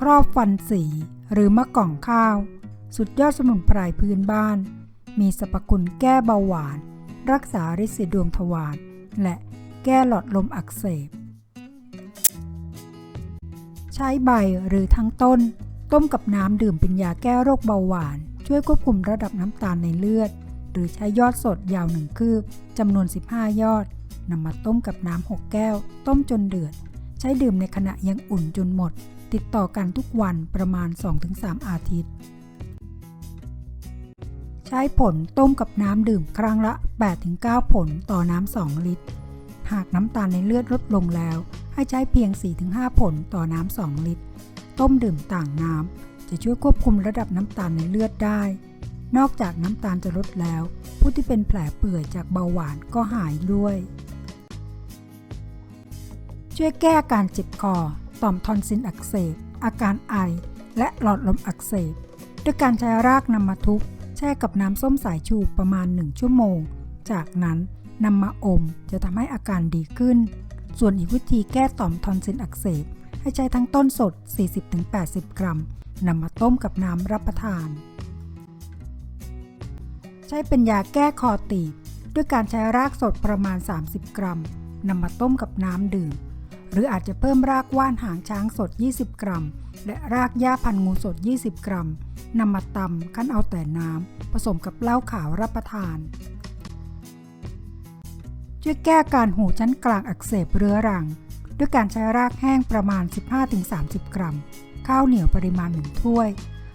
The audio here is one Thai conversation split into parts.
ครอบฟันสี หรือมะกล่องข้าว สุดยอดสมุนไพรพื้นบ้าน มีสรรพคุณแก้เบาหวาน รักษาริดสีดวงทวารและแก้หลอดลมอักเสบ ใช้ใบหรือทั้งต้น ต้มกับน้ำดื่มเป็นยาแก้โรคเบาหวาน ช่วยควบคุมระดับน้ำตาลในเลือด หรือใช้ยอดสดยาวหนึ่งคืบจำนวน 15 ยอดนำมาต้มกับน้ำ6แก้ว ต้มจนเดือด ใช้ดื่มในขณะยังอุ่นจนหมด ติดต่อกันทุกวันประมาณ 2-3 อาทิตย์ ใช้ผลต้มกับน้ำดื่มครั้งละ 8-9 ผลต่อน้ำ 2 ลิตร หากน้ำตาลในเลือดลดลงแล้ว ให้ใช้เพียง 4-5 ผลต่อน้ำ 2 ลิตร ต้มดื่มต่างน้ำ จะช่วยควบคุมระดับน้ำตาลในเลือดได้ นอกจากน้ำตาลจะลดแล้ว ผู้ที่เป็นแผลเปื่อยจากเบาหวานก็หายด้วยช่วยแก้การเจ็บคอ ต่อมทอนซิลอักเสบ อาการไอ และหลอดลมอักเสบ ด้วยการใช้รากนำมาทุบแช่กับน้ำส้มสายชูประมาณ 1 ชั่วโมง จากนั้นนำมาอมจะทำให้อาการดีขึ้น ส่วนอีกวิธีแก้ต่อมทอนซิลอักเสบ ให้ใช้ทั้งต้นสด 40-80 กรัมนำมาต้มกับน้ำรับประทาน ใช้เป็นยาแก้คอตีบ ด้วยการใช้รากสดประมาณ 30 กรัมนำมาต้มกับน้ำดื่ม หรืออาจจะเพิ่มรากว่านหางช้างสด 20 กรัม และรากหญ้าพันงูสด 20 กรัมนำมาตำขั้นเอาแต่น้ำผสมกับเหล้าขาวรับประทาน ช่วยแก้การหูชั้นกลางอักเสบเรื้อรัง ด้วยการใช้รากแห้งประมาณ 15-30 กรัม ข้าวเหนียวปริมาณ1ถ้วย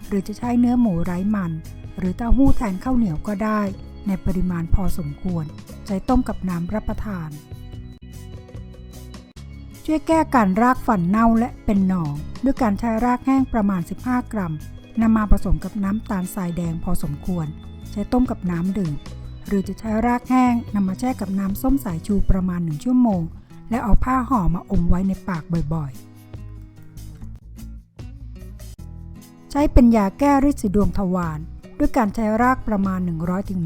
หรือจะใช้เนื้อหมูไร้มัน หรือเต้าหู้แทนข้าวเหนียวก็ได้ ในปริมาณพอสมควร ใช้ต้มกับน้ำรับประทาน ช่วยแก้การรากฟันเน่าและเป็นหนอง ด้วยการใช้รากแห้งประมาณ 15 กรัมนำมาผสมกับน้ำตาลทรายแดงพอสมควร ใช้ต้มกับน้ำดื่ม หรือจะใช้รากแห้งนำมาแช่กับน้ำส้มสายชูประมาณ 1 ชั่วโมง และเอาผ้าห่อมาอมไว้ในปากบ่อยๆ ใช้เป็นยาแก้ริดสีดวงทวารด้วยการใช้รากประมาณ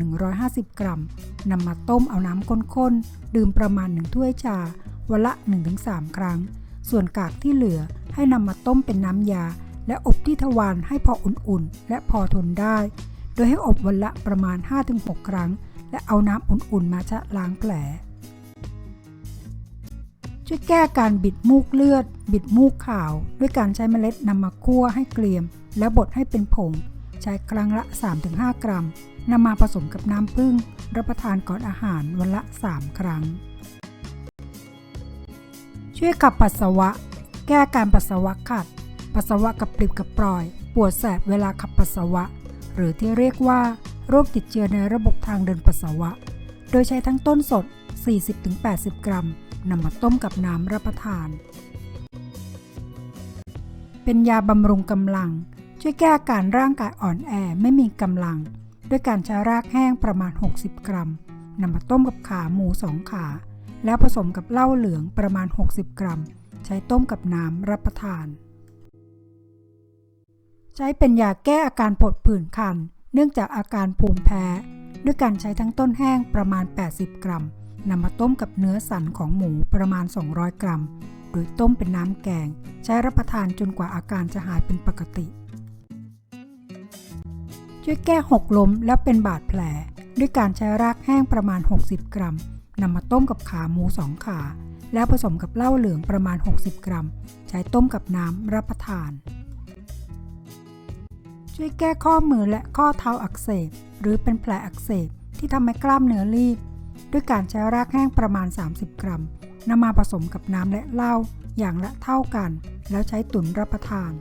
100-150 กรัมนำมาต้มเอาน้ำข้นๆ ดื่มประมาณ 1 ถ้วยชา วันละ 1-3 ครั้ง ส่วนกากที่เหลือให้นำมาต้มเป็นน้ำยา และอบที่ทวารให้พออุ่นๆ และพอทนได้ โดยให้อบวันละประมาณ 5-6 ครั้ง และเอาน้ำอุ่นๆ มาชะล้างแผล ช่วยแก้การบิดมูกเลือด บิดมูกขาว ด้วยการใช้เมล็ดนำมาคั่วให้เกลียม แล้วบดให้เป็นผง ใช้ครั้งละ 3-5 กรัมนำมาผสมกับน้ำผึ้งรับประทานก่อนอาหารวันละ 3 ครั้ง ช่วยขับปัสสาวะ แก้การปัสสาวะขัด ปัสสาวะกระปริบกระปร่อย ปวดแสบเวลาขับปัสสาวะ หรือที่เรียกว่า โรคติดเชื้อในระบบทางเดินปัสสาวะ โดยใช้ทั้งต้นสด 40-80 กรัมนำมาต้มกับน้ำรับประทาน เป็นยาบำรุงกำลัง ช่วยแก้อาการร่างกายอ่อนแอไม่มีกำลัง ด้วยการใช้รากแห้งประมาณ 60 กรัมนำมาต้มกับขาหมูสองขา แล้วผสมกับเหล้าเหลืองประมาณ 60 กรัม ใช้ต้มกับน้ำรับประทาน ใช้เป็นยาแก้อาการปวดผื่นคัน เนื่องจากอาการภูมิแพ้ ด้วยการใช้ทั้งต้นแห้งประมาณ 80 กรัมนำมาต้มกับเนื้อสันของหมูประมาณ 200 กรัม โดยต้มเป็นน้ำแกง ใช้รับประทานจนกว่าอาการจะหายเป็นปกติ ช่วยแก้หกล้มและเป็นบาดแผล ด้วยการใช้รากแห้งประมาณ 60 กรัม นำมาต้มกับขาหมูสองขา แล้วผสมกับเหล้าเหลืองประมาณ 60 กรัม ใช้ต้มกับน้ำรับประทาน ช่วยแก้ข้อมือและข้อเท้าอักเสบ หรือเป็นแผลอักเสบที่ทำให้กล้ามเนื้อรีบ ด้วยการใช้รากแห้งประมาณ 30 กรัมนำมาผสมกับน้ำและเหล้าอย่างละเท่ากัน แล้วใช้ตุ๋นรับประทาน